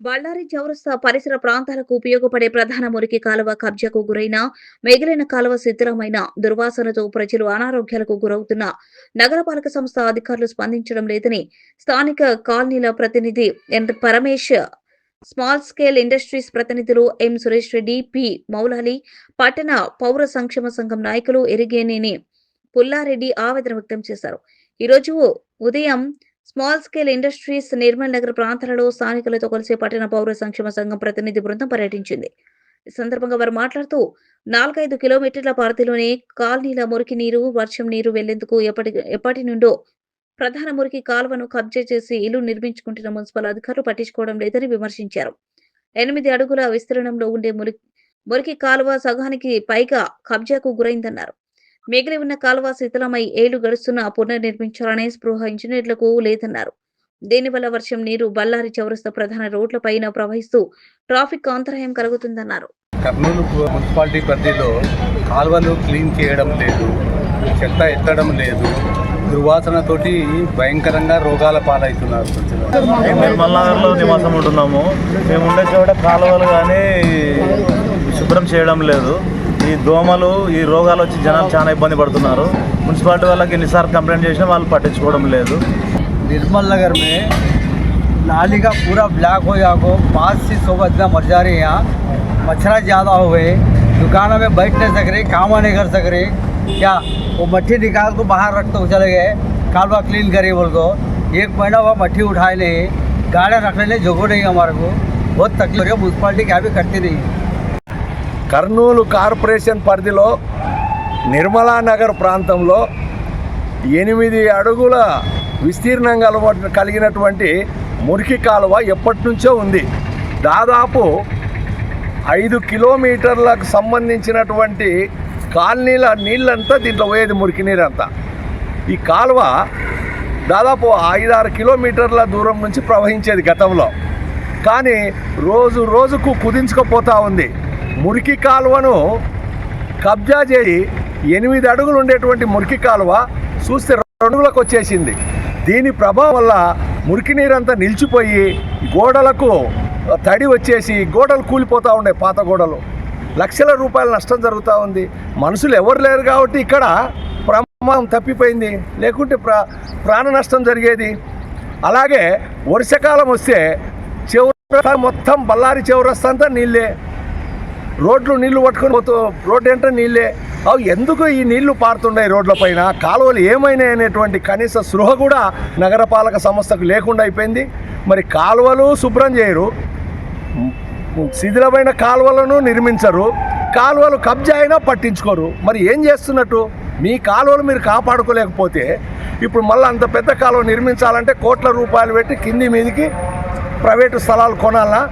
బళ్ళారి చౌరస్తా పరిసర ప్రాంతాలకు ఉపయోగపడే ప్రధాన మురికి కాలువ కబ్జాకు గురైన మిగిలిన కాలువ శిథిలమైన దుర్వాసనతో ప్రజలు అనారోగ్యాలకు గురవుతున్న నగరపాలక సంస్థ అధికారులు స్పందించడం లేదని స్థానిక కాలనీల ప్రతినిధి N Paramesh small scale industries ప్రతినిధులు ఎం. సురేష్ రెడ్డి పి. మౌలాలి పట్టణ పౌర సంక్షేమ సంఘం నాయకులు ఎరిగేనేని పుల్లారెడ్డి ఆవేదన వ్యక్తం చేశారు. ఈరోజు ఉదయం small scale industries Nirmal Nagar ప్రాంతాలలో స్థానికులతో కలిసి పట్టణ పౌర సంక్షేమ సంఘం ప్రతినిధి బృందం పర్యటించింది. ఈ సందర్భంగా వారు మాట్లాడుతూ నాలుగైదు కిలోమీటర్ల పరిధిలోనే కాలనీల మురికి నీరు వర్షం నీరు వెళ్ళేందుకు ఎప్పటి ఎప్పటి నుండో ప్రధాన మురికి కాలువను కబ్జా చేసి ఇల్లు నిర్మించుకుంటున్న మున్సిపల్ అధికారులు పట్టించుకోవడం లేదని విమర్శించారు. ఎనిమిది అడుగుల విస్తీర్ణంలో ఉండే మురికి మురికి కాలువ సగానికి పైగా కబ్జాకు గురైందన్నారు. మిగిలి ఉన్న కాలువ శిథిలమై ఏళ్ళు గడుస్తున్నా పునర్నిర్మించాలనే స్పృహ ఇంజనీర్లకు లేదన్నారు. దీనివల్ల వర్షం నీరు బళ్ళారి చౌరస్తా ప్రధాన రోడ్లపైన ప్రవహిస్తూ ట్రాఫిక్ అంతరాయం కలుగుతుందన్నారు. కర్నూలు మున్సిపాలిటీ పరిధిలో కాలువలు క్లీన్ చేయడం లేదు చెత్త ఎత్తడం లేదు. దుర్వాసనతోటి భయంకరంగా రోగాల పాలవుతున్నారు మేము నిర్మల్ నగర్లో నివాసం ఉంటున్నాము. మేము ఉండే చోట కాలువలు కానీ శుభ్రం చేయడం లేదు. ఈ దోమలు ఈ రోగాలు వచ్చి జనాలు చాలా ఇబ్బంది పడుతున్నారు మున్సిపాలిటీ వాళ్ళకి ఎన్నిసార్లు కంప్లైంట్ చేసినా వాళ్ళు పట్టించుకోవడం లేదు निर्मल नगर में नाली का पूरा ब्लॉक हो या को पाँच से सौ बच्चा मर जा रहे हैं यहाँ मच्छर ज़्यादा हो गए दुकानों में बैठ नहीं सक रहे काम नहीं कर सक रहे क्या वो मट्टी निकाल को बाहर रख तो चले गए कालवा क्लीन करे बोल को एक महीना हुआ मट्टी उठाए नहीं गाड़ियाँ रखने नहीं जगह नहीं हमारे को बहुत तकलीफ हो रही है म्यूनसिपालिटी क्या भी करती नहीं కర్నూలు కార్పొరేషన్ పరిధిలో నిర్మలా నగర్ ప్రాంతంలో ఎనిమిది అడుగుల విస్తీర్ణం కలవ- కలిగినటువంటి మురికి కాలువ ఎప్పటి నుంచో ఉంది. దాదాపు ఐదు కిలోమీటర్లకు సంబంధించినటువంటి కాలనీల నీళ్ళంతా దీంట్లో పోయేది మురికి నీరంతా. ఈ కాలువ దాదాపు ఐదారు కిలోమీటర్ల దూరం నుంచి ప్రవహించేది గతంలో. కానీ రోజు రోజుకు కుదించుకుపోతూ ఉంది. మురికి కాలువను కబ్జా చేయి ఎనిమిది అడుగులు ఉండేటువంటి మురికి కాలువ చూస్తే రెండు అడుగులకు వచ్చేసింది దీని ప్రభావం వల్ల మురికి నీరంతా నిలిచిపోయి గోడలకు తడి వచ్చేసి గోడలు కూలిపోతూ ఉన్నాయి పాత గోడలు. లక్షల రూపాయల నష్టం జరుగుతూ ఉంది. మనుషులు ఎవరు లేరు కాబట్టి ఇక్కడ ప్రమాదం తప్పిపోయింది. లేకుంటే ప్ర ప్రాణ నష్టం జరిగేది. అలాగే వర్షాకాలం వస్తే చివర మొత్తం బళ్ళారి చివరస్తా అంతా నీళ్ళే. రోడ్లు నీళ్ళు పట్టుకొని పోతూ రోడ్డు అంటే నీళ్ళే. అవి ఎందుకు ఈ నీళ్ళు పారుతున్నాయి రోడ్ల పైన? కాలువలు ఏమైనాయి అనేటువంటి కనీస స్పృహ కూడా నగరపాలక సంస్థకు లేకుండా అయిపోయింది. మరి కాలువలు శుభ్రం చేయరు. శిథిలమైన కాలువలను నిర్మించరు. కాలువలు కబ్జా అయినా పట్టించుకోరు. మరి ఏం చేస్తున్నట్టు? మీ కాలువలు మీరు కాపాడుకోలేకపోతే ఇప్పుడు మళ్ళీ అంత పెద్ద కాలువ నిర్మించాలంటే కోట్ల రూపాయలు పెట్టి కింది మీదికి ప్రైవేటు స్థలాలు కొనాలన్నా